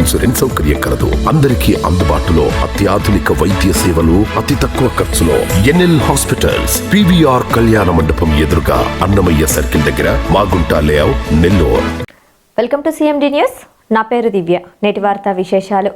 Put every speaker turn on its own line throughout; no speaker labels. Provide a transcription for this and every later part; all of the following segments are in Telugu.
ఇన్సూరెన్స్ సౌకర్యం కలదు. అందరికీ అందుబాటులో అత్యాధునిక వైద్య సేవలు అతి తక్కువ ఖర్చులో ఎన్ఎల్ హాస్పిటల్స్ పివిఆర్ కళ్యాణ మండపం ఎదురుగా అన్నమయ్య సర్కిల్ దగ్గర Magunta layout Nellore.
Welcome to CMD news. నా పేరు దివ్య. నేటి వార్తా విశేషాలు.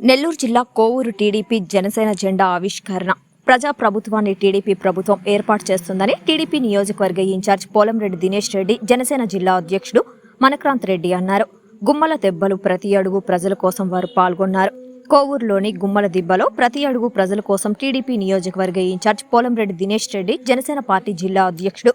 నెల్లూరు జిల్లా కోవూరు టీడీపీ జనసేన జెండా ఆవిష్కరణ. ప్రజా ప్రభుత్వాన్ని టీడీపీ ప్రభుత్వం ఏర్పాటు చేస్తుందని టీడీపీ నియోజకవర్గ ఇన్ఛార్జ్ పోలంరెడ్డి దినేష్ రెడ్డి జనసేన జిల్లా అధ్యక్షుడు మనక్రాంత్ రెడ్డి అన్నారు. గుమ్మల దెబ్బలు ప్రతి అడుగు ప్రజల కోసం వారు పాల్గొన్నారు. కోవూరులోని గుమ్మల దిబ్బలో ప్రతి అడుగు ప్రజల కోసం టీడీపీ నియోజకవర్గ in charge Polamreddy Dinesh Reddy Janasena party జిల్లా అధ్యక్షుడు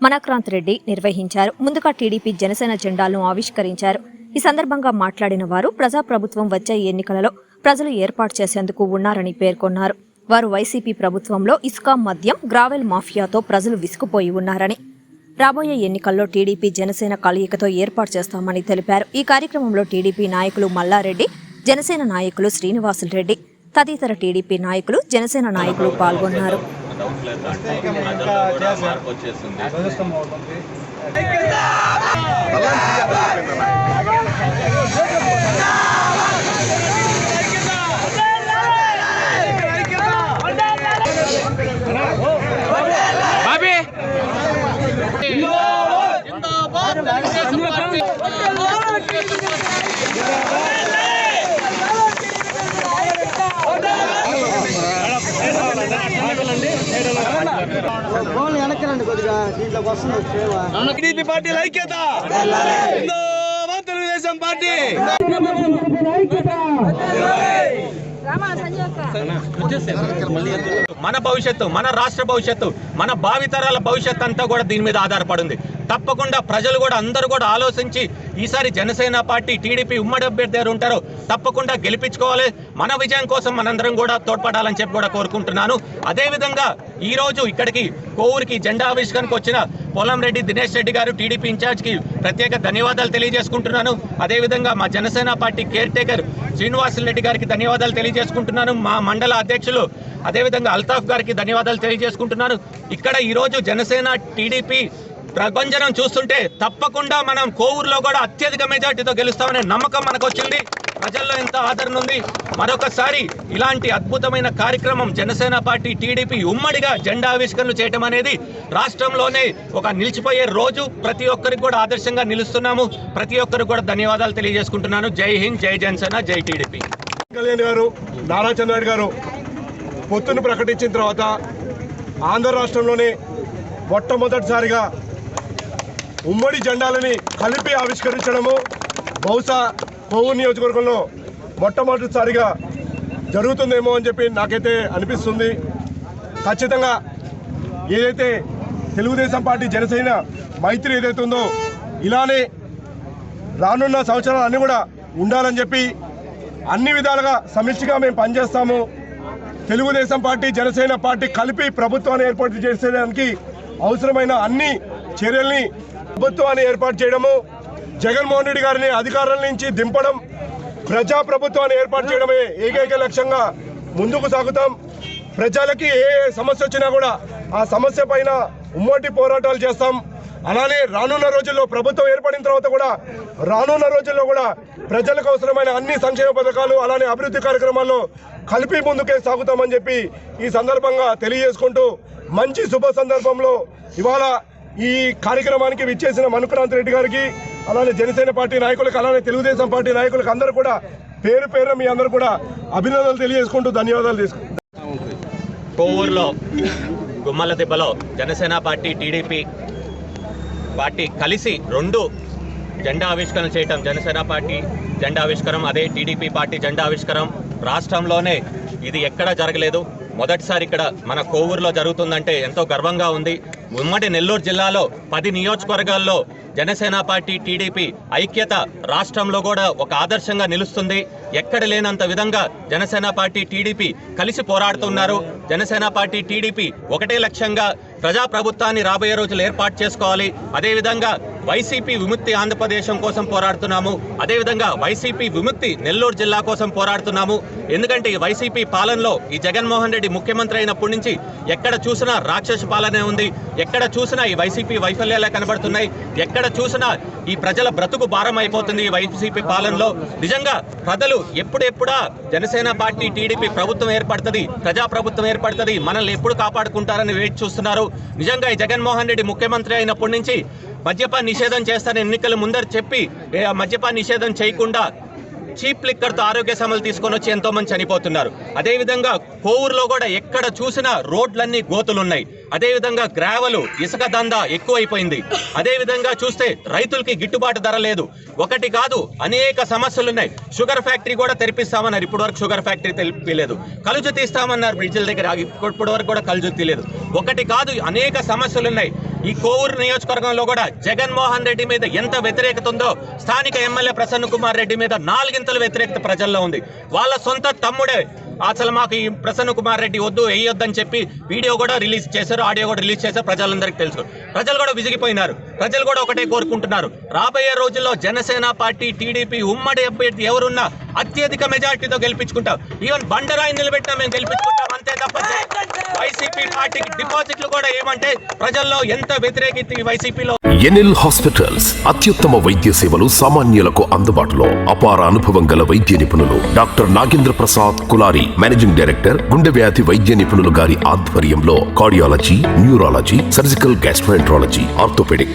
మనక్రాంత్ రెడ్డి నిర్వహించారు. ముందుగా టీడీపీ జనసేన జెండాలను ఆవిష్కరించారు. ఈ సందర్భంగా మాట్లాడిన వారు ప్రజాప్రభుత్వం వచ్చే ఎన్నికలలో ప్రజలు ఏర్పాటు చేసేందుకు ఉన్నారని పేర్కొన్నారు. వారు వైసీపీ ప్రభుత్వంలో ఇస్కాం మద్యం గ్రావెల్ మాఫియాతో ప్రజలు విసుకుపోయి ఉన్నారని. రాబోయే ఎన్నికల్లో టీడీపీ జనసేన కలయికతో ఏర్పాటు చేస్తామని తెలిపారు. ఈ కార్యక్రమంలో టీడీపీ నాయకులు మల్లారెడ్డి జనసేన నాయకులు శ్రీనివాసులు రెడ్డి తదితర టీడీపీ నాయకులు జనసేన నాయకులు పాల్గొన్నారు.
కొద్దిగా దీంట్లోకి వస్తుంది. సేవ
టీడీపీ పార్టీ ఐక్యత. తెలుగుదేశం పార్టీ. మన భవిష్యత్తు మన రాష్ట్ర భవిష్యత్తు మన భావితరాల భవిష్యత్తు అంతా కూడా దీని మీద ఆధారపడింది తప్పకుండా ప్రజలు కూడా అందరూ కూడా ఆలోచించి ఈసారి జనసేన పార్టీ టీడీపీ ఉమ్మడి అభ్యర్థి గారు ఉంటారు తప్పకుండా గెలిపించుకోవాలి. మన విజయం కోసం మనందరం కూడా తోడ్పడాలని చెప్పి కూడా కోరుకుంటున్నాను. అదేవిధంగా ఈరోజు ఇక్కడికి కోవూరికి జెండా ఆవిష్కరణకు వచ్చిన పోలంరెడ్డి దినేష్ రెడ్డి గారు టీడీపీ ఇన్ఛార్జ్కి ప్రత్యేక ధన్యవాదాలు తెలియజేసుకుంటున్నాను. అదేవిధంగా మా Janasena party caretaker Srinivasulu Reddy గారికి ధన్యవాదాలు తెలియజేసుకుంటున్నాను. మా మండల అధ్యక్షులు అదేవిధంగా అల్తాఫ్ గారికి ధన్యవాదాలు తెలియజేసుకుంటున్నాను. ఇక్కడ ఈరోజు జనసేన టీడీపీ ప్రభంజనం చూస్తుంటే తప్పకుండా మనం కోవూరులో కూడా అత్యధిక మెజార్టీతో గెలుస్తామనే నమ్మకం మనకు వచ్చింది ప్రజల్లో ఎంత ఆదరణ ఉంది. మరొకసారి ఇలాంటి అద్భుతమైన కార్యక్రమం జనసేన పార్టీ టీడీపీ ఉమ్మడిగా జెండా ఆవిష్కరణలు చేయటం అనేది రాష్ట్రంలోనే ఒక నిలిచిపోయే రోజు. ప్రతి ఒక్కరికి కూడా ఆదర్శంగా నిలుస్తున్నాము. ప్రతి ఒక్కరికి కూడా ధన్యవాదాలు తెలియజేసుకుంటున్నాను. జై హింద్ జై జనసేన జై టీడీపీ.
కళ్యాణ్ గారు నారా చంద్రబాబు గారు పొత్తును ప్రకటించిన తర్వాత ఆంధ్ర రాష్ట్రంలోనే మొట్టమొదటిసారిగా ఉమ్మడి జెండాలని కలిపి ఆవిష్కరించడము బహుశా కోవూరు నియోజకవర్గంలో మొట్టమొదటిసారిగా జరుగుతుందేమో అని చెప్పి నాకైతే అనిపిస్తుంది. ఖచ్చితంగా ఏదైతే తెలుగుదేశం పార్టీ జనసేన మైత్రి ఏదైతే ఉందో ఇలానే రానున్న సంవత్సరాలు అన్నీ కూడా ఉండాలని చెప్పి అన్ని విధాలుగా సమిష్టిగా మేము పనిచేస్తాము. తెలుగుదేశం పార్టీ జనసేన పార్టీ కలిపి ప్రభుత్వాన్ని ఏర్పాటు చేసేదానికి అవసరమైన అన్ని చర్యల్ని ప్రభుత్వాన్ని ఏర్పాటు చేయడము జగన్మోహన్ రెడ్డి గారిని అధికారం నుంచి దింపడం ప్రజా ప్రభుత్వాన్ని ఏర్పాటు చేయడమే ఏకైక లక్ష్యంగా ముందుకు సాగుతాం. ప్రజలకి ఏ ఏ సమస్య వచ్చినా కూడా ఆ సమస్య పైన ఉమ్మటి పోరాటాలు చేస్తాం. అలానే రానున్న రోజుల్లో ప్రభుత్వం ఏర్పడిన తర్వాత కూడా రానున్న రోజుల్లో కూడా ప్రజలకు అవసరమైన అన్ని సంక్షేమ పథకాలు అలానే అభివృద్ధి కార్యక్రమాల్లో కలిపి ముందుకే సాగుతామని చెప్పి ఈ సందర్భంగా తెలియజేసుకుంటూ మంచి శుభ సందర్భంలో ఇవాళ ఈ కార్యక్రమానికి విచ్చేసిన మనుక్రాంత్ రెడ్డి గారికి అలానే జనసేన పార్టీ నాయకులకు అలానే తెలుగుదేశం పార్టీ నాయకులకు అందరూ కూడా పేరు పేరు మీ అందరూ కూడా అభినందనలు తెలియజేసుకుంటూ ధన్యవాదాలు తీసుకుంటాం
కోవూరులో గుమ్మల దెబ్బలో జనసేన పార్టీ టీడీపీ పార్టీ కలిసి రెండు జెండా ఆవిష్కరణ చేయటం జనసేన పార్టీ జెండా ఆవిష్కరం అదే టీడీపీ పార్టీ జెండా ఆవిష్కరం. రాష్ట్రంలోనే ఇది ఎక్కడా జరగలేదు. మొదటిసారి ఇక్కడ మన కోవూరులో జరుగుతుందంటే ఎంతో గర్వంగా ఉంది.
ఉమ్మడి నెల్లూరు జిల్లాలో పది నియోజకవర్గాల్లో జనసేన పార్టీ టీడీపీ ఐక్యత రాష్ట్రంలో కూడా ఒక ఆదర్శంగా నిలుస్తుంది. ఎక్కడ లేనంత విధంగా జనసేన పార్టీ టీడీపీ కలిసి పోరాడుతున్నారు. జనసేన పార్టీ టీడీపీ ఒకటే లక్ష్యంగా ప్రజాప్రభుత్వాన్ని రాబోయే రోజులు ఏర్పాటు చేసుకోవాలి. అదేవిధంగా వైసీపీ విముక్తి ఆంధ్రప్రదేశం కోసం పోరాడుతున్నాము. అదేవిధంగా వైసీపీ విముక్తి నెల్లూరు జిల్లా కోసం పోరాడుతున్నాము. ఎందుకంటే ఈ వైసీపీ పాలనలో ఈ జగన్మోహన్ రెడ్డి ముఖ్యమంత్రి అయినప్పటి నుంచి ఎక్కడ చూసినా రాక్షస పాలనే ఉంది. ఎక్కడ చూసినా ఈ వైసీపీ వైఫల్యాలే కనబడుతున్నాయి. ఎక్కడ చూసినా ఈ ప్రజల బ్రతుకు భారం అయిపోతుంది ఈ వైసీపీ పాలనలో. నిజంగా ప్రజలు ఎప్పుడెప్పుడా జనసేన పార్టీ టీడీపీ ప్రభుత్వం ఏర్పడుతుంది ప్రజా ప్రభుత్వం ఏర్పడుతుంది మనల్ని ఎప్పుడు కాపాడుకుంటారని వేచి చూస్తున్నారు. నిజంగా ఈ జగన్మోహన్ రెడ్డి ముఖ్యమంత్రి అయినప్పటి నుంచి మద్యపాన నిషేధం చేస్తారని ఎన్నికల ముందర చెప్పి ఏ, మద్యపాన నిషేధం చేయకుండా చీప్ లిక్కర్తో ఆరోగ్య సమలు తీసుకొని వచ్చి ఎంతోమంది చనిపోతున్నారు. అదేవిధంగా కోవూరులో కూడా ఎక్కడ చూసినా రోడ్లన్నీ గోతులున్నాయి. అదేవిధంగా గ్రావెలు ఇసుక దందా ఎక్కువైపోయింది. అదేవిధంగా చూస్తే రైతులకి గిట్టుబాటు ధర లేదు. ఒకటి కాదు అనేక సమస్యలు ఉన్నాయి షుగర్ ఫ్యాక్టరీ కూడా తెరిపిస్తామన్నారు. ఇప్పటి వరకు షుగర్ ఫ్యాక్టరీ తెలిపలేదు కలుజు తీస్తామన్నారు. బ్రిడ్జిల దగ్గర ఇప్పటి వరకు కూడా కలుజు తీయలేదు. ఒకటి కాదు అనేక సమస్యలు ఉన్నాయి ఈ కోవూరు నియోజకవర్గంలో కూడా జగన్మోహన్ రెడ్డి మీద ఎంత వ్యతిరేకత ఉందో స్థానిక ఎమ్మెల్యే ప్రసన్న కుమార్ రెడ్డి మీద నాలుగింతల వ్యతిరేకత ప్రజల్లో ఉంది. వాళ్ళ సొంత తమ్ముడే అసలు మాకు ఈ ప్రసన్న కుమార్ రెడ్డి వద్దు వేయొద్దని చెప్పి వీడియో కూడా రిలీజ్ చేశారు ఆడియో కూడా రిలీజ్ చేశారు ప్రజలందరికీ తెలుసు. ప్రజలు కూడా విసిగిపోయినారు. ప్రజలు కూడా ఒకటే కోరుకుంటున్నారు. రాబోయే రోజుల్లో జనసేన పార్టీ టీడీపీ ఉమ్మడి అభ్యర్థి ఎవరున్నా అత్యధిక మెజార్టీతో గెలిపించుకుంటాం. ఈవెన్ బండరాయి నిలబెట్టినా మేము గెలిపించుకుంటాం అంతే తప్ప వైసీపీ పార్టీకి డిపాజిట్లు కూడా ఏమంటే ప్రజల్లో ఎంత వ్యతిరేకిత వైసీపీలో?
ఎన్ఎల్ హాస్పిటల్స్ అత్యుత్తమ వైద్య సేవలు సామాన్యులకు అందుబాటులో. అపార అనుభవం గల వైద్య నిపుణులు doctor Nagendra Prasad Kulari managing director గుండె వ్యాధి వైద్య నిపుణులు గారి ఆధ్వర్యంలో cardiology neurology surgical gastroenterology orthopaedic